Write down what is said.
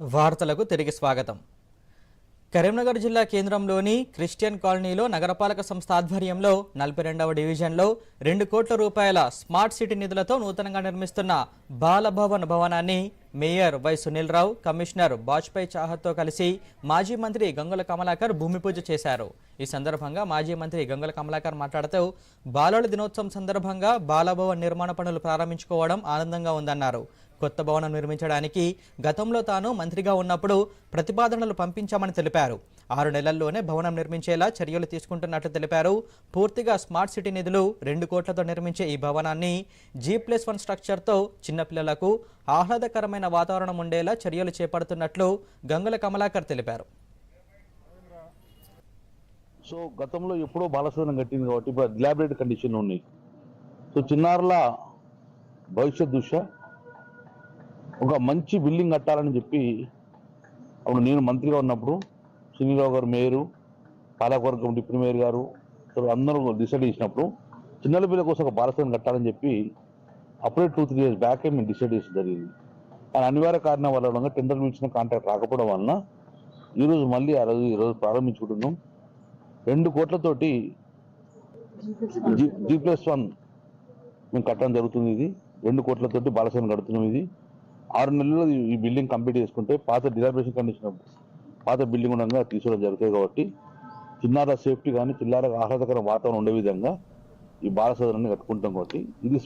వార్తలకు తిరిగి స్వాగతం. కరీంనగర్ జిల్లా కేంద్రంలోని క్రిస్టియన్ కాలనీలో నగరపాలక సంస్థ ఆధ్వర్యంలో నలభై రెండవ డివిజన్లో రెండు కోట్ల రూపాయల స్మార్ట్ సిటీ నిధులతో నూతనంగా నిర్మిస్తున్న బాలభవన్ భవనాన్ని mayor Y Sunil Rao commissioner Bajpai చాహత్తో కలిసి మాజీ మంత్రి గంగుల కమలాకర్ భూమి పూజ చేశారు. ఈ సందర్భంగా మాజీ మంత్రి గంగుల కమలాకర్ మాట్లాడుతూ బాలల దినోత్సవం సందర్భంగా బాలభవన్ నిర్మాణ పనులు ప్రారంభించుకోవడం ఆనందంగా ఉందన్నారు. కొత్త భవనం నిర్మించడానికి గతంలో తాను మంత్రిగా ఉన్నప్పుడు ప్రతిపాదనలు పంపించామని తెలిపారు. ఆరు నెలల్లోనే భవనం నిర్మించేలా చర్యలు తీసుకుంటున్నట్లు తెలిపారు. పూర్తిగా స్మార్ట్ సిటీ నిధులు రెండు కోట్లతో నిర్మించే ఈ భవనాన్ని జీ ప్లస్ వన్ స్ట్రక్చర్తో చిన్నపిల్లలకు ఆహ్లాదకరమైన వాతావరణం ఉండేలా చర్యలు చేపడుతున్నట్లు గంగుల కమలాకర్ తెలిపారు. సో గతంలో ఎప్పుడో బాలసదనం కట్టింది కాబట్టి ఇప్పుడు డిలాబరేట్ కండిషన్ ఉన్నాయి సో చిన్నారుల భవిష్యత్ దృష్ట్యా ఒక మంచి బిల్డింగ్ కట్టాలని చెప్పి అప్పుడు నేను మంత్రిగా ఉన్నప్పుడు శ్రీనిరావు గారు మేయరు పాలకవర్గం డిప్యూటీ మేయర్ గారు అందరూ డిసైడ్ చేసినప్పుడు చిన్నల పిల్లల కోసం ఒక బాలసదనం కట్టాలని చెప్పి అప్పుడే టూ త్రీ ఇయర్స్ బ్యాకే మేము డిసైడ్ చేసి జరిగింది. కానీ అనివార్య కారణం వల్ల టెండర్ ఇచ్చిన కాంట్రాక్ట్ రాకపోవడం వలన ఈరోజు మళ్ళీ ఆ రోజు ఈరోజు ప్రారంభించుకుంటున్నాం. రెండు కోట్లతోటి జీ జీ ప్లస్ వన్ మేము కట్టడం జరుగుతుంది ఇది. రెండు కోట్లతోటి బాలసేన కడుతున్నాం ఇది. ఆరు నెలల్లో ఈ- బిల్డింగ్ కంప్లీట్ చేసుకుంటే పాత డిలాబరేషన్ కండిషన్ పాత బిల్డింగ్ ఉండగా తీసుకోవడం జరుగుతుంది కాబట్టి చిన్నార సేఫ్టీ కానీ చిన్నార ఆహ్లాదకర వాతావరణం ఉండే విధంగా ఈ బాల సదనాన్ని కట్టుకుంటాం కాబట్టి ఇది